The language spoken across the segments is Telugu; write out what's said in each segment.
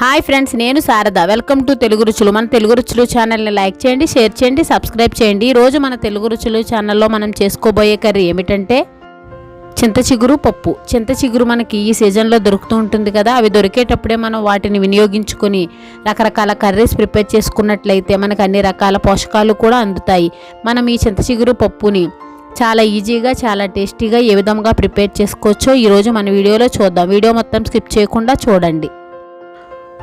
హాయ్ ఫ్రెండ్స్ నేను శారద. వెల్కమ్ టు తెలుగు రుచులు. మన తెలుగు రుచులు ఛానల్ని లైక్ చేయండి షేర్ చేయండి సబ్స్క్రైబ్ చేయండి. ఈరోజు మన తెలుగు రుచులు ఛానల్లో మనం చేసుకోబోయే కర్రీ ఏమిటంటే చింత చిగురు పప్పు. చింత చిగురు మనకి ఈ సీజన్లో దొరుకుతూ ఉంటుంది కదా అవి దొరికేటప్పుడే మనం వాటిని వినియోగించుకొని రకరకాల కర్రీస్ ప్రిపేర్ చేసుకున్నట్లయితే మనకు అన్ని రకాల పోషకాలు కూడా అందుతాయి. మనం ఈ చింత చిగురు పప్పుని చాలా ఈజీగా చాలా టేస్టీగా ఏ విధంగా ప్రిపేర్ చేసుకోవచ్చో ఈరోజు మన వీడియోలో చూద్దాం. వీడియో మొత్తం స్కిప్ చేయకుండా చూడండి.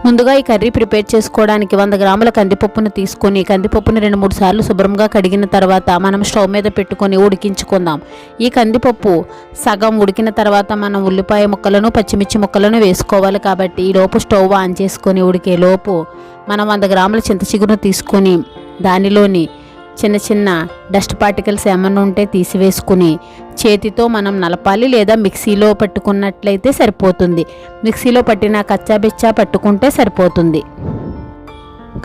ముందుగా ఈ కర్రీ ప్రిపేర్ చేసుకోవడానికి వంద గ్రాముల కందిపప్పును తీసుకొని కందిపప్పును రెండు మూడు సార్లు శుభ్రంగా కడిగిన తర్వాత మనం స్టవ్ మీద పెట్టుకొని ఉడికించుకుందాం. ఈ కందిపప్పు సగం ఉడికిన తర్వాత మనం ఉల్లిపాయ ముక్కలను పచ్చిమిర్చి ముక్కలను వేసుకోవాలి కాబట్టి ఈ లోపు స్టవ్ ఆన్ చేసుకొని ఉడికే లోపు మనం వంద గ్రాముల చింత చిగురును తీసుకొని దానిలోని చిన్న చిన్న డస్ట్ పార్టికల్స్ ఏమైనా ఉంటే తీసివేసుకుని చేతితో మనం నలపాలి లేదా మిక్సీలో పట్టుకున్నట్లయితే సరిపోతుంది. మిక్సీలో పట్టిన కచ్చాబిచ్చా పట్టుకుంటే సరిపోతుంది.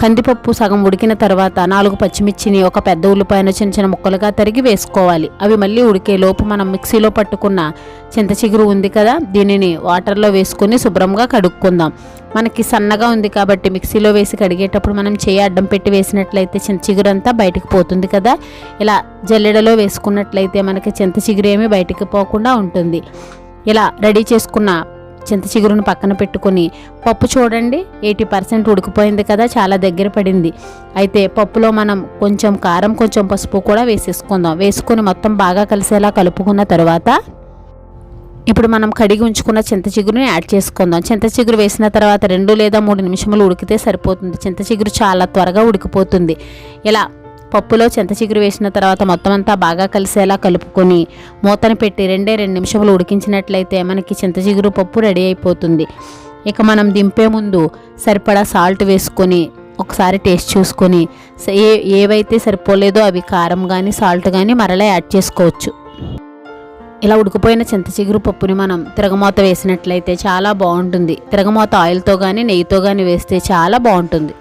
కందిపప్పు సగం ఉడికిన తర్వాత నాలుగు పచ్చిమిర్చిని ఒక పెద్ద ఉల్లిపాయను చిన్న చిన్న ముక్కలుగా తరిగి వేసుకోవాలి. అవి మళ్ళీ ఉడికే లోపు మనం మిక్సీలో పట్టుకున్న చింత చిగురు ఉంది కదా దీనిని వాటర్లో వేసుకొని శుభ్రంగా కడుక్కుందాం. మనకి సన్నగా ఉంది కాబట్టి మిక్సీలో వేసి కడిగేటప్పుడు మనం చేయి అడ్డం పెట్టి వేసినట్లయితే చింత చిగురు అంతా బయటికి పోతుంది కదా. ఇలా జల్లెడలో వేసుకున్నట్లయితే మనకి చింత చిగురు ఏమీ బయటికి పోకుండా ఉంటుంది. ఇలా రెడీ చేసుకున్న చింత చిగురును పక్కన పెట్టుకొని పప్పు చూడండి ఎయిటీ పర్సెంట్ ఉడికిపోయింది కదా చాలా దగ్గర పడింది. అయితే పప్పులో మనం కొంచెం కారం కొంచెం పసుపు కూడా వేసేసుకుందాం. వేసుకొని మొత్తం బాగా కలిసేలా కలుపుకున్న తర్వాత ఇప్పుడు మనం కడిగి ఉంచుకున్న చింత చిగురుని యాడ్ చేసుకుందాం. చింత చిగురు వేసిన తర్వాత రెండు లేదా మూడు నిమిషములు ఉడికితే సరిపోతుంది. చింత చిగురు చాలా త్వరగా ఉడికిపోతుంది. ఇలా పప్పులో చింత చిగురు వేసిన తర్వాత మొత్తం అంతా బాగా కలిసేలా కలుపుకొని మూతను పెట్టి రెండే రెండు నిమిషములు ఉడికించినట్లయితే మనకి చింత చిగురు పప్పు రెడీ అయిపోతుంది. ఇక మనం దింపే ముందు సరిపడా సాల్ట్ వేసుకొని ఒకసారి టేస్ట్ చూసుకొని ఏ ఏవైతే సరిపోలేదో అవి కారం కానీ సాల్ట్ కానీ మరలా యాడ్ చేసుకోవచ్చు. ఇలా ఉడికిపోయిన చింత చిగురు పప్పుని మనం తిరగమూత వేసినట్లయితే చాలా బాగుంటుంది. తిరగమూత ఆయిల్తో కానీ నెయ్యితో కానీ వేస్తే చాలా బాగుంటుంది.